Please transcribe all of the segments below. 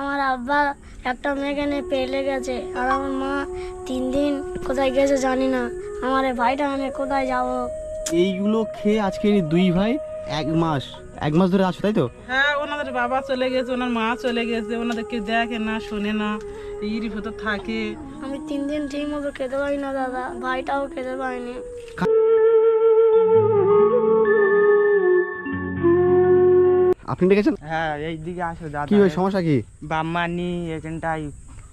আমার আব্বা একটা মেয়েকে নিয়ে পেলে গেছে আর আমার মা তিন দিন কোথায় গেছে জানি না। আমার এই ভাইটা আমি কোথায় যাব? এইগুলো খেয়ে আজকে এই দুই ভাই এক মাস এক মাস ধরে আছো তাই তো? হ্যাঁ ওনাদের বাবা চলে গেছে ওনার মা চলে গেছে ওনাদেরকে দেখে না শোনে না ইরি ভেতর থাকে। আমি তিন দিন ঠিক মতো খেতে পারি না দাদা। ভাইটাও খেতে পারিনি। আপনি দেখেছেন হ্যাঁ এই দিকে আসো দাদা। কি হয় সমস্যা কি? বাম্মা নি এখানটাই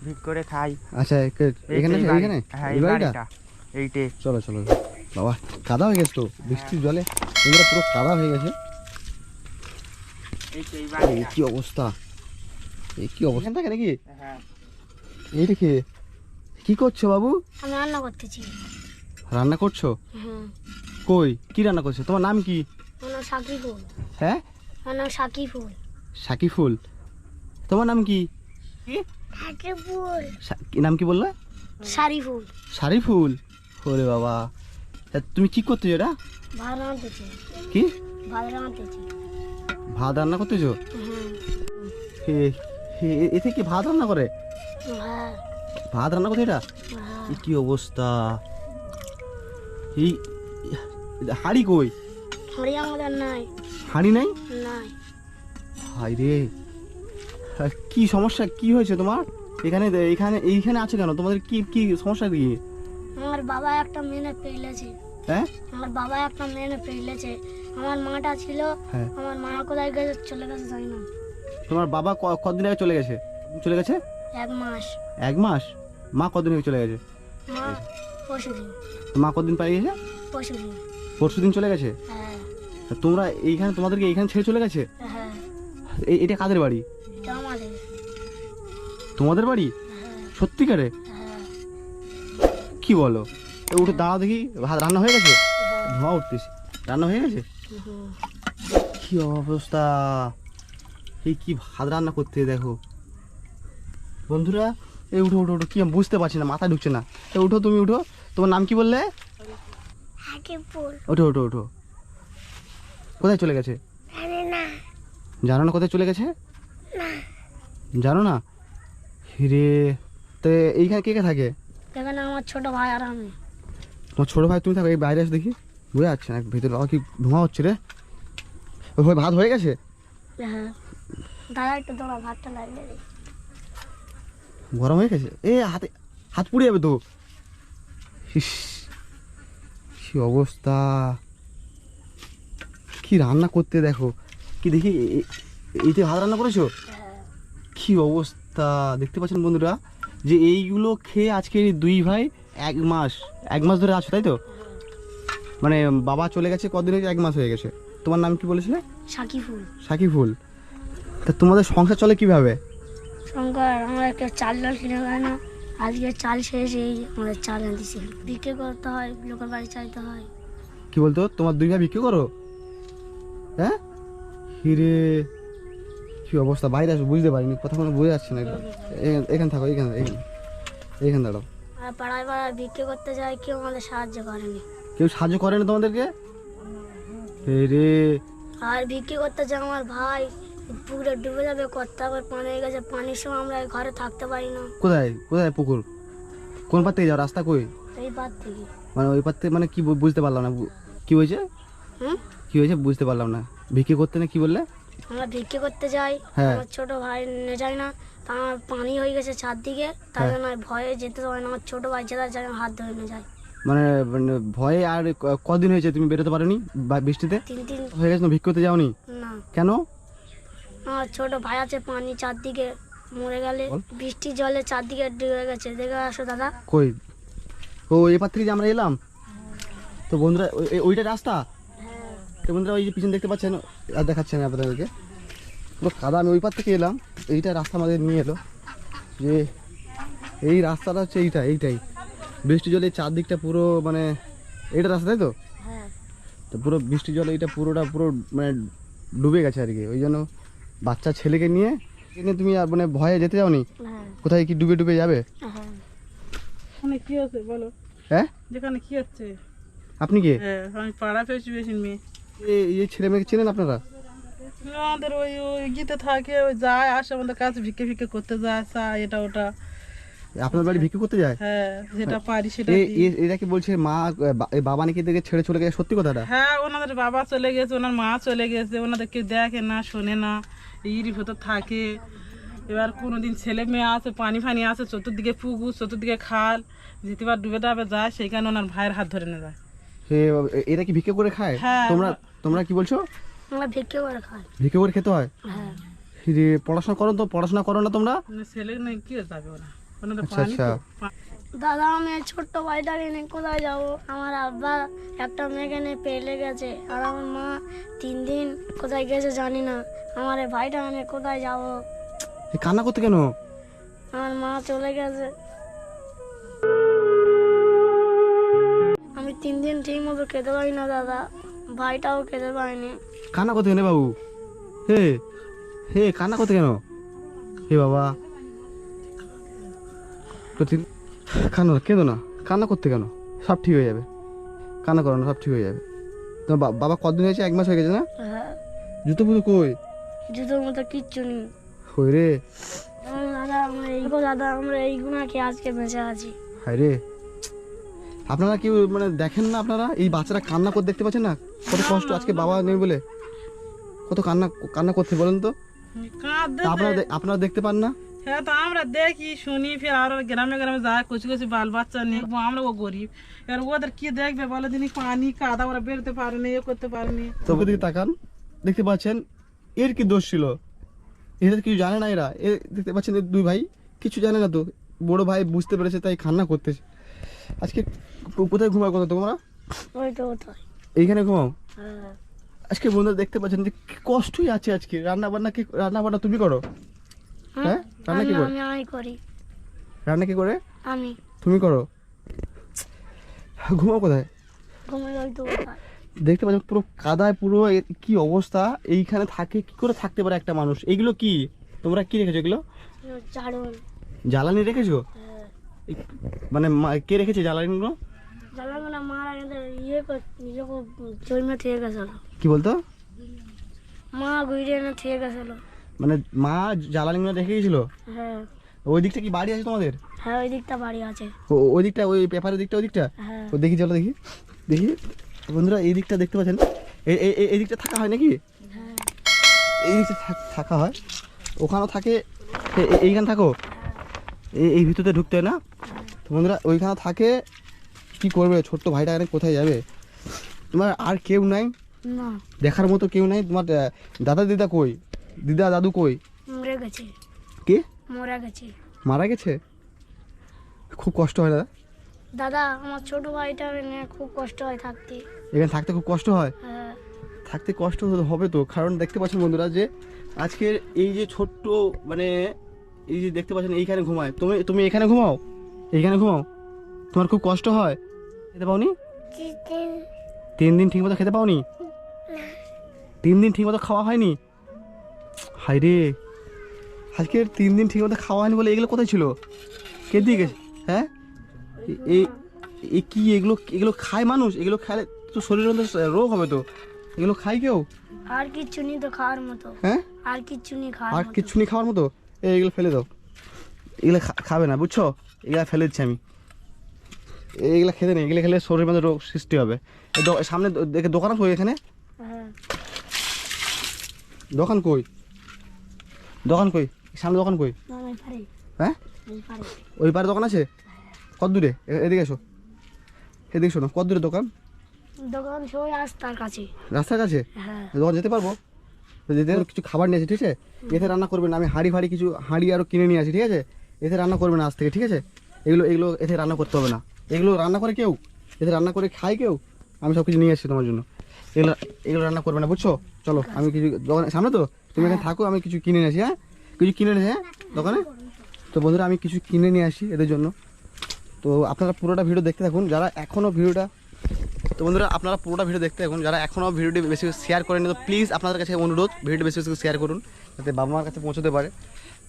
ভিক করে খাই। আচ্ছা এখানে এই এইখানে? হ্যাঁ এই বাড়িটা? এইটে। চলো চলো। বাবা কাদা হয়ে গেছে তো বৃষ্টির জলে। এগুলো পুরো কাদা হয়ে গেছে। এই কি অবস্থা? এই কি অবস্থা? থাকে নাকি? হ্যাঁ। এই দেখে কি করছ বাবু? আমি রান্না করতেছি। রান্না করছ? হুম। কই? কি রান্না করছ? তোমার নাম কি? হ্যাঁ? আমার নাম সাকি ফুল সাকিফুল তোমার নাম কি? সাকি ফুল সা- কি নাম কি বললে? সারি ফুল শারিফুল ওরে বাবা। তা তুমি কি করতেছো এটা? ভাত রাঁধতেছি কি? ভাত রাঁধতেছি ভাত রান্না করতেছো? এতে কি ভাত রান্না করে? হ্যাঁ। ভাত রান্না করতে এটা? হ্যাঁ। কি অবস্থা? এই হাড়ি কই? হাঁড়ি আমাদের নাই। হাড়ি নাই? নাই। হাই রে। কি সমস্যা? কি হয়েছে তোমার? এখানে এখানে এইখানে আছে কেন? তোমাদের কি কি সমস্যা কি? আমার বাবা একটা মেনে পেলেছে হ্যাঁ? আমার বাবা একটা মেনে পেলেছে আমার মাটা ছিল হ্যাঁ। আমার মা কোথায় গেছে চলে গেছে জানি না। তোমার বাবা কতদিন আগে চলে গেছে? চলে গেছে? এক মাস। এক মাস? মা কতদিন আগে চলে গেছে? মা পরশু দিন মা কতদিন পালিয়ে গেছে? পরশু দিন চলে গেছে? হ্যাঁ। তোমরা এইখানে তোমাদেরকে এইখানে ছেড়ে চলে গেছে? হ্যাঁ। এই এটা কাদের বাড়ি? তোমাদের বাড়ি? হ্যাঁ। সত্যিকারে? হ্যাঁ। কি বলো? উঠে দাঁড়াও দেখি ভাত রান্না হয়ে গেছে? ধোঁয়া উঠতেছে। রান্না হয়ে গেছে। কি অবস্থা? এই কি ভাত রান্না করতে দেখো। বন্ধুরা এই উঠো উঠো উঠো কি আমি বুঝতে পারছি না মাথা ঢুকছে না। এ উঠো তুমি উঠো। তোমার নাম কি বললে? ওঠো ওঠো ওঠো। কোথায় চলে গেছে? জানো না। কোথায় চলে গেছে? জানো না? হিরে তো এইখানে কে কে থাকে? এখানে আমার ছোট ভাই আর আমি। তোমার ছোটো ভাই তুমি থাকো এই বাইরে এসে দেখি। বুঝে যাচ্ছে না ভিতরে বাবা কি ধোঁয়া হচ্ছে রে। ওই ভাত হয়ে গেছে? হ্যাঁ। দাদা একটু দাঁড়া ভাতটা লাগিয়ে গরম হয়ে গেছে? এ হাতে হাত পুড়ে যাবে তো। ইস কি অবস্থা। কি রান্না করতে দেখো? কি দেখি এইতে ভাত রান্না করেছ? কি অবস্থা? দেখতে পাচ্ছেন বন্ধুরা যে এইগুলো খেয়ে আজকে দুই ভাই এক মাস এক মাস ধরে আছো তাই তো? মানে বাবা চলে গেছে কদিন হয়েছে? এক মাস হয়ে গেছে। তোমার নাম কি বলেছিলে? সাকি ফুল সাকিফুল তা তোমাদের সংসার চলে কীভাবে? শঙ্কর আমরা একটা চাল ডাল কিনে খাই না। আজকে চাল শেষ এই আমাদের চাল আনতেছি। বিক্রি করতে হয় লোকের বাড়ি চাইতে হয়। কি বলতো? তোমার দুই ভাই বিক্রি করো? হ্যাঁ? হিরে কি অবস্থা? বাইরে আসো বুঝতে পারিনি। কথা কোনো বুঝে যাচ্ছে না এখানে- থাকো এখানে এখানে। এখানে দাঁড়াও। আর পাড়ায় পাড়ায় বিক্রি করতে যায় কেউ আমাদের সাহায্য করেনি। কেউ সাহায্য করে না তোমাদেরকে? রে আর বিক্রি করতে যায় আমার ভাই। পুকুরে ডুবে যাবে করতে আবার পানি হয়ে গেছে পানির সময় আমরা ঘরে থাকতে পারি না। কোথায়? কোথায় পুকুর? কোন পার থেকে যাও? রাস্তা কই? এই বাদ থেকে। মানে ওই পার থেকে মানে কি বুঝতে পারলাম না কি হয়েছে? হুম? কি হয়েছে বুঝতে পারলাম না। বিক্রি করতে না কি বললে? আমরা বিক্রি করতে যাই। হ্যাঁ। আমার ছোট ভাই নিয়ে যায় না। তা আমার পানি হয়ে গেছে চারদিকে। তাই হ্যাঁ। জন্য আমি ভয়ে যেতে পারি না। আমার ছোট ভাই যেতে যায় আমার হাত ধরে নিয়ে যায়। মানে মানে ভয়ে আর ক- কদিন হয়েছে তুমি বেরোতে পারোনি বা বৃষ্টিতে? তিন দিন। হয়ে গেছে না ভিক্ষি করতে যাওনি? না। কেন? আমার ছোট ভাই আছে পানি চারদিকে মরে গেলে। বল। বৃষ্টির জলে চারদিকে ডুবে গেছে। দেখে আসো দাদা। কই? ও এপার থেকে যে আমরা এলাম? তো বন্ধুরা ওই- ওই- ওইটা রাস্তা? তো বন্ধুরা ওই যে পিছনে দেখতে পাচ্ছেন আর দেখাচ্ছি আমি আপনাদেরকে। পুরো কাদা আমি ওই পার থেকে এলাম এইটা রাস্তা আমাদের নিয়ে এলো। যে এই রাস্তাটা হচ্ছে এইটা এইটাই। বৃষ্টি জলে চারদিকটা পুরো মানে এইটা রাস্তা তাই তো? হ্যাঁ। তো পুরো বৃষ্টি জলে এইটা পুরোটা পুরো মানে ডুবে গেছে আর কি। ওই জন্য বাচ্চা ছেলেকে নিয়ে এখানে তুমি আর মানে ভয়ে যেতে যাওনি? হ্যাঁ। কোথায় কি ডুবে ডুবে যাবে? হ্যাঁ। কি হচ্ছে বলো? হ্যাঁ? যেখানে কি হচ্ছে? আপনি কে? হ্যাঁ আমি পাড়া পেয়েছি বেশি মেয়ে। এই ছেলে মেয়েকে চেনেন আপনারা? আমাদের ওই ওই গীতে থাকে ওই যায় আসে আমাদের কাছে ভিক্ষে ভিক্ষে করতে যায় চা এটা ওটা। আপনার বাড়ি বিক্রি করতে যায়? হ্যাঁ যেটা পারি সেটা এ- দিই। এ- এরা কি বলছে মা বাবা নাকি দেখে ছেড়ে চলে গেছে? সত্যি কথাটা? হ্যাঁ ওনাদের বাবা চলে গেছে ওনার মা চলে গেছে ওনাদের কেউ দেখে না শোনে না ইরি ভেতর থাকে। এবার কোনোদিন ছেলে মেয়ে আছে পানি ফানি আছে চতুর্দিকে পুকুর চতুর্দিকে খাল যেতেবার ডুবে ডাবে যায় সেইখানে ওনার ভাইয়ের হাত ধরে নিয়ে যায় এ- এরা কি ভিক্ষে করে খায়? হ্যাঁ। তোমরা তোমরা কি বলছো? আমরা ভিক্ষে করে খাই। ভিক্ষে করে খেতে হয়? হ্যাঁ। যে পড়াশোনা করো তো পড়াশোনা করো না তোমরা? মানে ছেলে নেই কি যাবে ওরা? ওনাদের আচ্ছা, পানি তো আচ্ছা। পা- দাদা আমি এই ছোট্ট ভাইটাকে নিয়ে কোথায় যাব? আমার আব্বা একটা মেয়েকে নিয়ে পেলে গেছে আর আমার মা তিন দিন কোথায় গেছে জানি না। আমার এই ভাইটা নিয়ে কোথায় যাব? এ কান্না করতে কেন? আমার মা চলে গেছে। তিন দিন ঠিক মতো খেতে পারি না দাদা। ভাইটাও খেতে পারিনি। কান্না করতে কেন বাবু? হে হে কান্না করতে কেন? হে বাবা। তো তিন- কান্না কেঁদো না। কান্না করতে কেন? সব ঠিক হয়ে যাবে। কান্না করো না সব ঠিক হয়ে যাবে। তোমার বাবা কদিন হয়েছে? এক মাস হয়ে গেছে না? হ্যাঁ। জুতো পুতো কই? জুতোর মতো কিচ্ছু নেই। কই রে? দাদা আমরা এই দাদা আমরা এইগুনাকে আজকে বেঁচে আছি। হায় রে। আপনারা কি মানে দেখেন না আপনারা? এই বাচ্চারা কান্না করতে দেখতে পাচ্ছেন না? কত কষ্ট আজকে বাবা নেই বলে। কত কান্না কান্না করতে বলেন তো। আপনারা আপনারা দেখতে পান না? হ্যাঁ তো আমরা দেখি শুনি ফের আরও গ্রামে গ্রামে যায় কচি কচি বাল বাচ্চা নিয়ে আমরা ও গরিব। এবার ওদের কি দেখবে বলে দিনই পানি কাদা ওরা বেরোতে পারেনি এ করতে পারেনি ওকে দিকে তাকান দেখতে পাচ্ছেন এর কি দোষ ছিল? এদের কিছু জানে না এরা। এ দেখতে পাচ্ছেন দুই ভাই কিছু জানে না তো। বড় ভাই বুঝতে পেরেছে তাই কান্না করতেছে। আজকে কোথায় ঘুমাও কথা তোমরা? এইখানে ঘুমাও? হ্যাঁ। আজকে বন্ধুরা দেখতে পাচ্ছেন যে কষ্টই আছে আজকে। রান্না বান্না কি রান্না বান্না তুমি করো? হ্যাঁ? রান্না কি করে? আমি করি। রান্না কি করে? আমি। তুমি করো। ঘুমাও কোথায়? দেখতে পাচ্ছেন পুরো কাদায় পুরো কি অবস্থা। এইখানে থাকে কি করে থাকতে পারে একটা মানুষ? এইগুলো কি? তোমরা কি রেখেছো এগুলো? জ্বালানি রেখেছো? হ্যাঁ। মানে মা- কে রেখেছে জ্বালানিগুলো? জ্বালাগুলো মারা গেলে ইয়ে কর থেকে গেছিল। কি বলতো? মা ঘুরিয়ে এনে থেকে গেছিল। মানে মা জ্বালানিগুলো রেখে গেছিল? হ্যাঁ। ওই দিকটা কি বাড়ি আছে তোমাদের? হ্যাঁ ওই দিকটা বাড়ি আছে। ওই দিকটা ওই পেপারের দিকটা ওই দিকটা? হ্যাঁ। ও দেখি চলো দেখি। দেখি। বন্ধুরা এই দিকটা দেখতে পাচ্ছেন? এই দিকটা থাকা হয় নাকি? হ্যাঁ। এই দিকটা থাক- হয়। ওখানেও থাকে। এইখানে থাকো। এই এই ভিতরে ঢুকতে হয় না? তো বন্ধুরা ওইখানে থাকে কি করবে ছোট্ট ভাইটা এখানে কোথায় যাবে? তোমার আর কেউ নাই? দেখার মতো কেউ নাই? তোমার দাদা দিদা কই? দিদা দাদু কই? মরে গেছে। কে? মরে গেছে। মারা গেছে? খুব কষ্ট হয় না দাদা আমার ছোট ভাইটা নিয়ে খুব কষ্ট হয় থাকতে। এখানে থাকতে খুব কষ্ট হয়? হ্যাঁ। থাকতে কষ্ট হবে তো? কারণ দেখতে পাচ্ছেন বন্ধুরা যে আজকের এই যে ছোট্ট মানে এই যে দেখতে পাচ্ছেন এইখানে ঘুমায়। তুমি তুমি এখানে ঘুমাও? এইখানে ঘুমাও। তোমার খুব কষ্ট হয়। খেতে পাওনি? তিন দিন ঠিক মতো খেতে পাওনি? তিন দিন ঠিক মতো খাওয়া হয়নি? হাই রে। আজকের তিন দিন ঠিকমতো খাওয়া হয়নি বলে এগুলো কোথায় ছিল? কে দিয়ে গেছে? হ্যাঁ? এ- এই এই কি এগুলো এগুলো খায় মানুষ? এগুলো খেলে তো শরীরের মধ্যে রোগ হবে তো। এগুলো খায় কেউ? আর কিচ্ছু নেই তো খাওয়ার মতো। হ্যাঁ? আর কিচ্ছু নেই খাওয়ার আর কিচ্ছু নেই খাওয়ার মতো? এই এগুলো ফেলে দাও। এগুলো খাবে না বুঝছ? এগুলো ফেলে দিচ্ছি আমি। এইগুলো খেতে নেই এগুলো খেলে শরীরের মধ্যে রোগ সৃষ্টি হবে। সামনে দেখে দোকান আছে এখানে? হ্যাঁ। দোকান কই? দোকান কই? সামনে দোকান কই? হ্যাঁ? ওই পারে দোকান আছে? কত দূরে? এদিকে এসো। এদিকে শোনো কত দূরে দোকান? দোকান সবাই আস তার কাছে। রাস্তার কাছে? হ্যাঁ। দোকান যেতে পারব? তো যেতে কিছু খাবার নিয়েছি ঠিক আছে? এতে রান্না করবেন আমি হাঁড়ি ফাড়ি কিছু হাঁড়ি আরও কিনে নিয়ে আসি, ঠিক আছে? এতে রান্না করবেন আজ থেকে, ঠিক আছে? এগুলো এগুলো এতে রান্না করতে হবে না। এগুলো রান্না করে কেউ? এতে রান্না করে খায় কেউ? আমি সব কিছু নিয়ে আসছি তোমার জন্য। এগুলো এগুলো রান্না করবে না, বুঝছ? চলো, আমি কিছু দোকানে, সামনে তো? তুমি এখানে থাকো, আমি কিছু কিনে নিয়ে আসি হ্যাঁ? কিছু কিনে নিয়ে হ্যাঁ দোকানে? তো বন্ধুরা, আমি কিছু কিনে নিয়ে আসি এদের জন্য। তো আপনারা পুরোটা ভিডিও দেখতে থাকুন। যারা এখনও ভিডিওটা তো বন্ধুরা, আপনারা পুরোটা ভিডিও দেখতে এখন যারা এখনও ভিডিওটি বেশি শেয়ার করেনি তো প্লিজ আপনাদের কাছে অনুরোধ, ভিডিওটি বেশি বেশি শেয়ার করুন, যাতে বাবা মার কাছে পৌঁছতে পারে।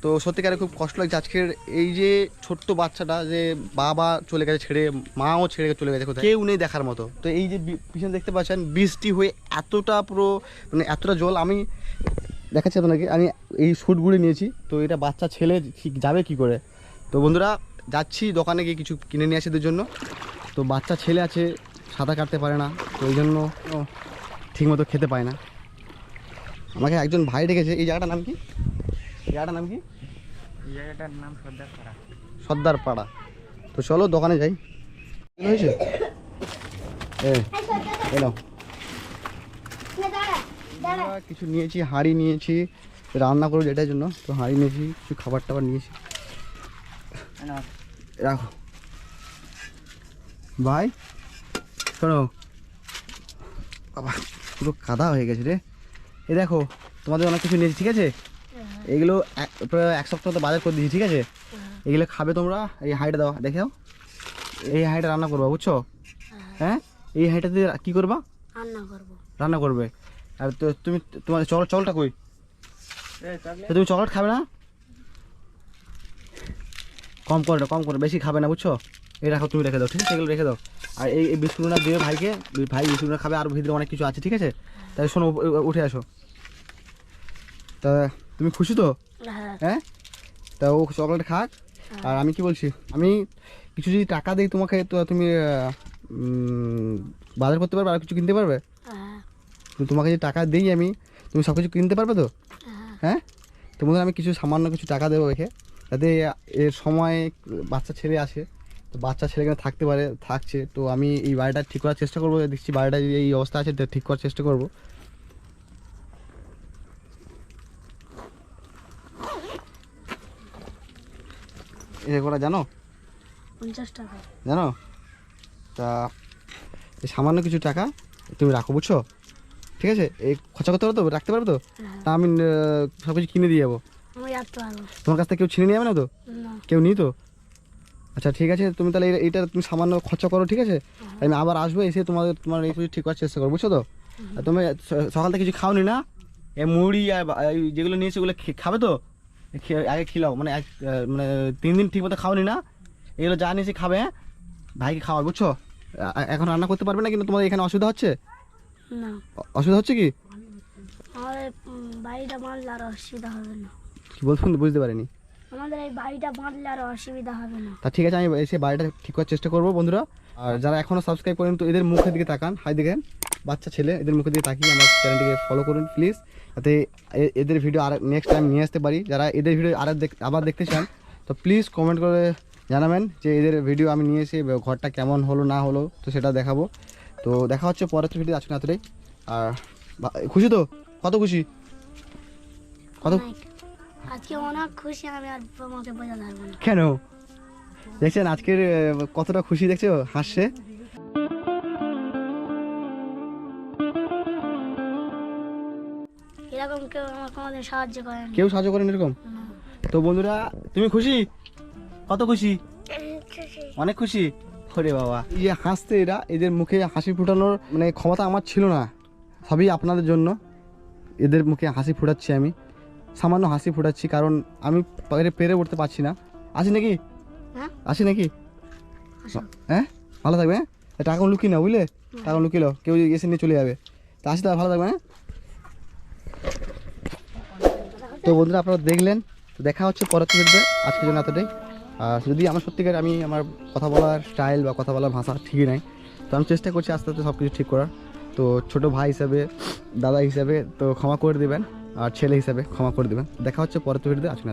তো সত্যিকারে খুব কষ্ট লাগছে। আজকের এই যে ছোট্ট বাচ্চাটা যে বাবা চলে গেছে ছেড়ে, মাও ছেড়ে চলে গেছে কোথায়? কেউ নেই দেখার মতো। তো এই যে পিছনে দেখতে পাচ্ছেন, বৃষ্টি হয়ে এতটা পুরো মানে এতটা জল। আমি দেখাচ্ছি আপনাকে আমি এই শ্যুটগুলি নিয়েছি। তো এটা বাচ্চা ছেলে যাবে কি করে? তো বন্ধুরা, যাচ্ছি দোকানে গিয়ে কিছু কিনে নিয়ে আসে জন্য। তো বাচ্চা ছেলে আছে সাঁতার কাটতে পারে না তো এই জন্য ঠিকমতো খেতে পায় না। আমাকে একজন ভাই ডেকেছে এই জায়গাটার নাম কি? জায়গাটার নাম কি? জায়গাটার নাম সর্দার পাড়া। সর্দার পাড়া। তো চলো দোকানে যাই। হয়েছে? এলো কিছু নিয়েছি হাঁড়ি নিয়েছি রান্না করব যেটার জন্য। তো হাঁড়ি নিয়েছি কিছু খাবার টাবার নিয়েছি। রাখো। ভাই? শোনো বাবা পুরো কাদা হয়ে গেছে রে। এই দেখো তোমাদের অনেক কিছু নিয়েছি ঠিক আছে? এগুলো এক- প্রায় এক সপ্তাহ তো বাজার করে দিয়েছি ঠিক আছে? এগুলো খাবে তোমরা এই হাঁড়িটা দাও দেখো এই হাঁড়িটা রান্না করবা বুঝছ? হ্যাঁ। এই হাঁড়িটা দিয়ে কী করবা? রান্না করব। রান্না করবে। আর তো তুমি তোমার চল চলটা কই? তুমি চকলেট খাবে না? কম করে কম করে বেশি খাবে না বুঝছ? এই রাখো তুমি রেখে দাও ঠিক আছে? এগুলো রেখে দাও। আর এই বিস্কুটটা দিয়ে ভাইকে ভাই বিস্কুটটা খাবে আর ভিতরে অনেক কিছু আছে ঠিক আছে? তাই শোনো উঠে আসো। তা তুমি খুশি তো? হ্যাঁ। হ্যাঁ? তা ও চকলেট খাক। আর আমি কি বলছি? আমি কিছু যদি টাকা দিই তোমাকে তো তুমি বাজার করতে পারবে আর কিছু কিনতে পারবে? হ্যাঁ। তোমাকে যে টাকা দিই আমি তুমি সব কিছু কিনতে পারবে তো? হ্যাঁ। হ্যাঁ? তোমাদের আমি কিছু সামান্য কিছু টাকা দেবো রেখে যাতে এর সময় বাচ্চা ছেলে আসে। তো বাচ্চা ছেলে এখানে থাকতে পারে থাকছে। তো আমি এই বাড়িটা ঠিক করার চেষ্টা করব। দেখছি বাড়িটা যে এই অবস্থা আছে তো ঠিক করার চেষ্টা করব। এটা করা জানো? পঞ্চাশ টাকা। জানো? তা সামান্য কিছু টাকা তুমি রাখো বুঝছ? ঠিক আছে? এই খরচা করতে পারো তো? রাখতে পারবে তো? হ্যাঁ। তা আমি সব কিছু কিনে দিয়ে যাব। তোমার কাছ থেকে কেউ ছিনে নিয়ে যাবে না তো? কেউ নেই তো? আচ্ছা ঠিক আছে তুমি তাহলে এই- এইটা তুমি সামান্য খরচা করো ঠিক আছে? আমি আবার আসব এসে তোমাদের তোমার এই কিছু ঠিক করার চেষ্টা করো বুঝছ তো? আর তুমি সকাল থেকে কিছু খাওনি না? এই মুড়ি আর এই যেগুলো নিয়েছি ওগুলো খাবে তো? আগে খিলাও মানে এক মানে তিন দিন ঠিক মতো খাওনি না? এগুলো যা নিয়েছি খাবে হ্যাঁ? ভাইকে খাওয়া বুঝছ? এখন রান্না করতে পারবে না কিন্তু তোমাদের এখানে অসুবিধা হচ্ছে? না। অসুবিধা হচ্ছে কি? বাড়িটা আর অসুবিধা হবে না। কি বলছেন বুঝতে পারিনি। আমাদের এই বাড়িটা বাঁধলে আর অসুবিধা হবে না। তা ঠিক আছে আমি এসে বাড়িটা ঠিক করার চেষ্টা করব বন্ধুরা। আর যারা এখনও সাবস্ক্রাইব করেন তো এদের মুখের দিকে তাকান। হাই দেখেন বাচ্চা ছেলে এদের মুখের দিকে তাকিয়ে আমার চ্যানেলটিকে ফলো করুন প্লিজ যাতে এদের ভিডিও আর নেক্সট টাইম নিয়ে আসতে পারি। যারা এদের ভিডিও আর আবার দেখতে চান তো প্লিজ কমেন্ট করে জানাবেন যে এদের ভিডিও আমি নিয়ে এসে ঘরটা কেমন হলো না হলো তো সেটা দেখাবো। তো দেখা হচ্ছে পরের ভিডিও আজকে এতটাই আর খুশি তো? কত খুশি? কত। আজকে অনেক খুশি আমি আর তোমাকে বোঝাতে পারব না। কেন? দেখছেন আজকের কতটা খুশি দেখছ? হাসছে। এরকম কেউ আমার কোনোদিন সাহায্য করেনি কেউ সাহায্য করেন এরকম? তো বন্ধুরা তুমি খুশি? কত খুশি? অনেক খুশি? ওরে বাবা। ইয়ে হাসতে এরা এদের মুখে হাসি ফোটানোর মানে ক্ষমতা আমার ছিল না। সবই আপনাদের জন্য। এদের মুখে হাসি ফোটাচ্ছি আমি। সামান্য হাসি ফোটাচ্ছি কারণ আমি পেরে পেরে উঠতে পারছি না। আসি নাকি? হ্যাঁ। আসি নাকি। হ্যাঁ? ভালো থাকবে হ্যাঁ? টাকা লুকিয়ে নাও বুঝলে? টাকা লুকিয়ে নাও কেউ এসে নিয়ে চলে যাবে। তা আসি তাহলে ভালো থাকবে হ্যাঁ? তো বন্ধুরা আপনারা দেখলেন তো দেখা হচ্ছে পরের ভিডিওতে আজকের জন্য এতটাই। আর যদি আমার সত্যিকার আমি আমার কথা বলার স্টাইল বা কথা বলার ভাষা ঠিকই নাই তো আমি চেষ্টা করছি আস্তে আস্তে সব কিছু ঠিক করার। তো ছোট ভাই হিসাবে দাদা হিসাবে তো ক্ষমা করে দেবেন। আর ছেলে হিসাবে ক্ষমা করে দেবেন। দেখা হচ্ছে পরের ভিডিওতে আজকে